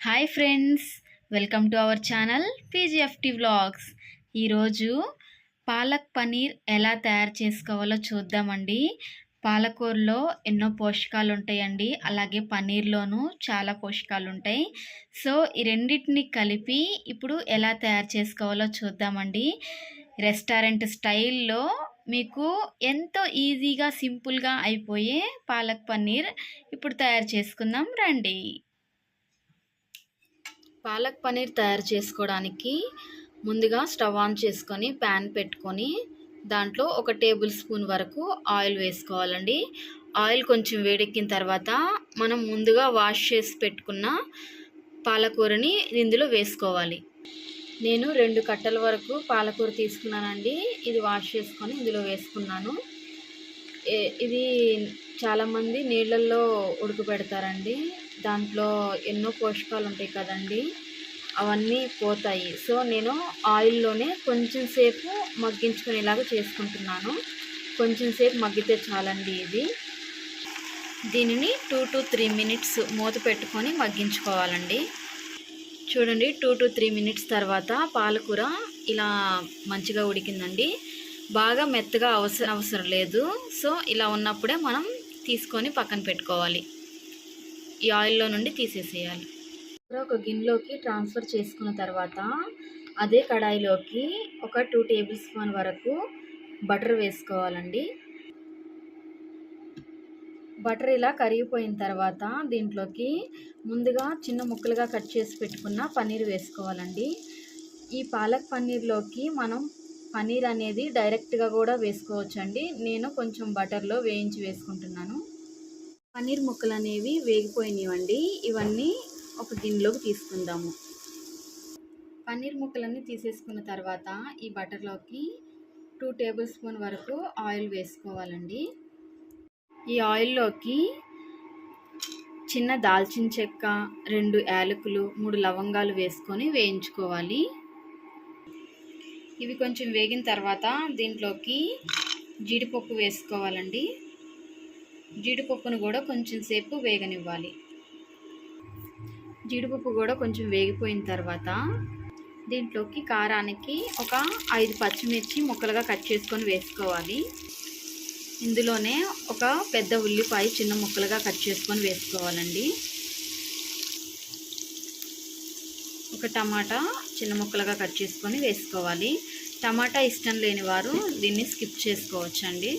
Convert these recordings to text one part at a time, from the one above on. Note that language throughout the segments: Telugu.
Hi friends welcome to our channel PGFT vlogs. ఈరోజు పాలక్ పనీర్ ఎలా తయారు చేసుకోవాలో చూద్దామండి. పాలకూరలో ఎన్నో పోషకాలు ఉంటాయండి అలాగే పనీర్లోనూ చాలా పోషకాలు ఉంటాయి సో ఈ రెండింటిని కలిపి ఇప్పుడు ఎలా తయారు చేసుకోవాలో చూద్దామండి. రెస్టారెంట్ స్టైల్లో మీకు ఎంతో ఈజీగా సింపుల్గా అయిపోయే పాలక్ పన్నీర్ ఇప్పుడు తయారు చేసుకుందాం రండి. పాలక్ పనీర్ తయారు చేసుకోవడానికి ముందుగా స్టవ్ ఆన్ చేసుకొని ప్యాన్ పెట్టుకొని దాంట్లో ఒక టేబుల్ స్పూన్ వరకు ఆయిల్ వేసుకోవాలండి. ఆయిల్ కొంచెం వేడెక్కిన తర్వాత మనం ముందుగా వాష్ చేసి పెట్టుకున్న పాలకూరని ఇందులో వేసుకోవాలి. నేను రెండు కట్టల వరకు పాలకూర తీసుకున్నానండి. ఇది వాష్ చేసుకొని ఇందులో వేసుకున్నాను. ఇది చాలామంది నీళ్ళల్లో ఉడకబెడతారండి. దాంట్లో ఎన్నో పోషకాలు ఉంటాయి కదండి. అవన్నీ పోతాయి. సో నేను ఆయిల్లోనే కొంచెం సేపు మగ్గించుకునేలాగా చేసుకుంటున్నాను. కొంచెం సేపు మగ్గితే చాలండి ఇది. దీనిని టూ టు త్రీ మినిట్స్ మూత పెట్టుకొని మగ్గించుకోవాలండి. చూడండి టూ టు త్రీ మినిట్స్ తర్వాత పాలకూర ఇలా మంచిగా ఉడికిందండి. బాగా మెత్తగా అవసరం అవసరం లేదు. సో ఇలా ఉన్నప్పుడే మనం తీసుకొని పక్కన పెట్టుకోవాలి. ఈ ఆయిల్లో నుండి తీసేసేయాలి. ఒక గిన్నెలోకి ట్రాన్స్ఫర్ చేసుకున్న తర్వాత అదే కడాయిలోకి ఒక టూ టేబుల్ స్పూన్ వరకు బటర్ వేసుకోవాలండి. బటర్ ఇలా కరిగిపోయిన తర్వాత దీంట్లోకి ముందుగా చిన్న ముక్కలుగా కట్ చేసి పెట్టుకున్న పన్నీర్ వేసుకోవాలండి. ఈ పాలక్ పన్నీర్లోకి మనం పన్నీర్ అనేది డైరెక్ట్గా కూడా వేసుకోవచ్చండి. నేను కొంచెం బటర్లో వేయించి వేసుకుంటున్నాను. పన్నీర్ ముక్కలు అనేవి వేగిపోయినవండి ఇవన్నీ ఒక గిన్నెలోకి తీసుకుందాము. పన్నీర్ ముక్కలన్నీ తీసేసుకున్న తర్వాత ఈ బటర్లోకి టూ టేబుల్ స్పూన్ వరకు ఆయిల్ వేసుకోవాలండి. ఈ ఆయిల్లోకి చిన్న దాల్చిన చెక్క రెండు యాలకులు మూడు లవంగాలు వేసుకొని వేయించుకోవాలి. ఇవి కొంచెం వేగిన తర్వాత దీంట్లోకి జీడిపప్పు వేసుకోవాలండి. జీడిపప్పును కూడా కొంచెం సేపు వేగనివ్వాలి. జీడిపప్పు కూడా కొంచెం వేగిపోయిన తర్వాత దీంట్లోకి కారానికి ఒక ఐదు పచ్చిమిర్చి ముక్కలుగా కట్ చేసుకొని వేసుకోవాలి. ఇందులోనే ఒక పెద్ద ఉల్లిపాయ చిన్న ముక్కలుగా కట్ చేసుకొని వేసుకోవాలండి. ఒక టమాటా చిన్న ముక్కలుగా కట్ చేసుకొని వేసుకోవాలి. టమాటా ఇష్టం లేని వారు దీన్ని స్కిప్ చేసుకోవచ్చండి.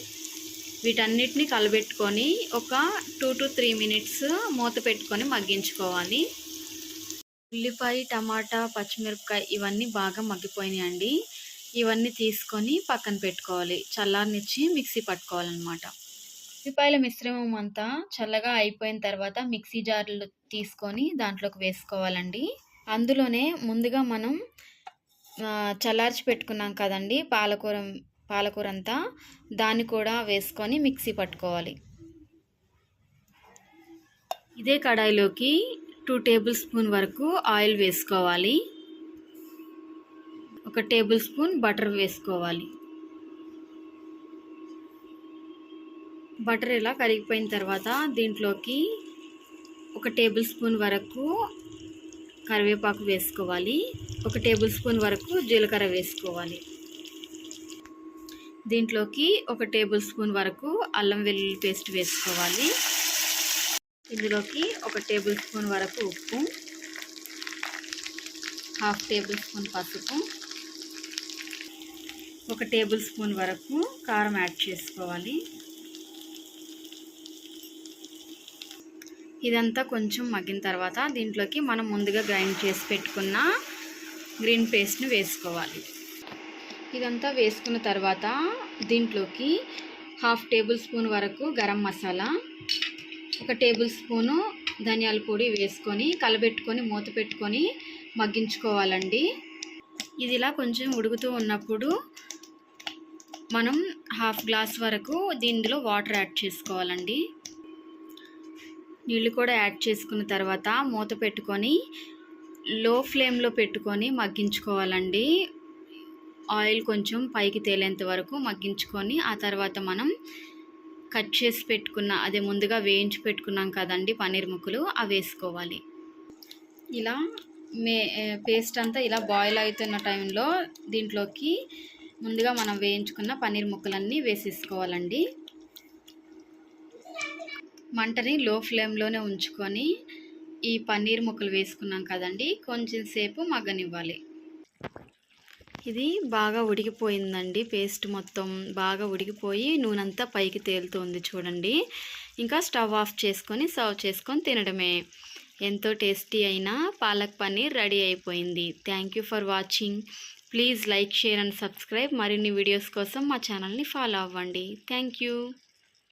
వీటన్నిటిని కలబెట్టుకొని ఒక టూ టు త్రీ మినిట్స్ మూత పెట్టుకొని మగ్గించుకోవాలి. ఉల్లిపాయ టమాటా పచ్చిమిరపకాయ ఇవన్నీ బాగా మగ్గిపోయినాయండి. ఇవన్నీ తీసుకొని పక్కన పెట్టుకోవాలి. చల్లారనిచ్చి మిక్సీ పట్టుకోవాలన్నమాట. ఉల్లిపాయల మిశ్రమం అంతా చల్లగా అయిపోయిన తర్వాత మిక్సీ జార్లు తీసుకొని దాంట్లోకి వేసుకోవాలండి. అందులోనే ముందుగా మనం చల్లార్చి పెట్టుకున్నాం కదండి పాలకూర పాలకూర అంతా దాన్ని కూడా వేసుకొని మిక్సీ పట్టుకోవాలి. ఇదే కడాయిలోకి టూ టేబుల్ స్పూన్ వరకు ఆయిల్ వేసుకోవాలి. ఒక టేబుల్ స్పూన్ బటర్ వేసుకోవాలి. బటర్ ఇలా కరిగిపోయిన తర్వాత దీంట్లోకి ఒక టేబుల్ స్పూన్ వరకు కరివేపాకు వేసుకోవాలి. ఒక టేబుల్ స్పూన్ వరకు జీలకర్ర వేసుకోవాలి. దీంట్లోకి ఒక టేబుల్ స్పూన్ వరకు అల్లం వెల్లుల్లి పేస్ట్ వేసుకోవాలి. ఇందులోకి ఒక టేబుల్ స్పూన్ వరకు ఉప్పు. హాఫ్ టేబుల్ స్పూన్ పసుపు. ఒక టేబుల్ స్పూన్ వరకు కారం యాడ్ చేసుకోవాలి. ఇదంతా కొంచెం మగ్గిన తర్వాత దీంట్లోకి మనం ముందుగా గ్రైండ్ చేసి పెట్టుకున్న గ్రీన్ పేస్ట్ని వేసుకోవాలి. ఇదంతా వేసుకున్న తర్వాత దీంట్లోకి హాఫ్ టేబుల్ స్పూన్ వరకు గరం మసాలా ఒక టేబుల్ స్పూను ధనియాల పొడి వేసుకొని కలబెట్టుకొని మూత పెట్టుకొని మగ్గించుకోవాలండి. ఇది ఇలా కొంచెం ఉడుకుతూ ఉన్నప్పుడు మనం హాఫ్ గ్లాస్ వరకు దీనిలో వాటర్ యాడ్ చేసుకోవాలండి. నీళ్ళు కూడా యాడ్ చేసుకున్న తర్వాత మూత పెట్టుకొని లో ఫ్లేమ్లో పెట్టుకొని మగ్గించుకోవాలండి. ఆయిల్ కొంచెం పైకి తేలేంత వరకు మగ్గించుకొని ఆ తర్వాత మనం కట్ చేసి పెట్టుకున్న అదే ముందుగా వేయించి పెట్టుకున్నాం కదండి పన్నీర్ ముక్కలు అవి వేసుకోవాలి. ఇలా మే పేస్ట్ అంతా ఇలా బాయిల్ అవుతున్న టైంలో దీంట్లోకి ముందుగా మనం వేయించుకున్న పన్నీర్ ముక్కలన్నీ వేసేసుకోవాలండి. మంటని లో ఫ్లేమ్లోనే ఉంచుకొని ఈ పన్నీర్ ముక్కలు వేసుకున్నాం కదండి కొంచెం సేపు మగ్గనివ్వాలి. ఇది బాగా ఉడికిపోయిందండి పేస్ట్ మొత్తం బాగా ఉడికిపోయి నూనెంతా పైకి తేలుతుంది చూడండి. ఇంకా స్టవ్ ఆఫ్ చేసుకొని సర్వ్ చేసుకొని తినడమే. ఎంతో టేస్టీ అయిన పాలక్ పన్నీర్ రెడీ అయిపోయింది. Thank you for watching. Please like share and subscribe. మరిన్ని వీడియోస్ కోసం మా ఛానల్ని ఫాలో అవ్వండి. Thank you.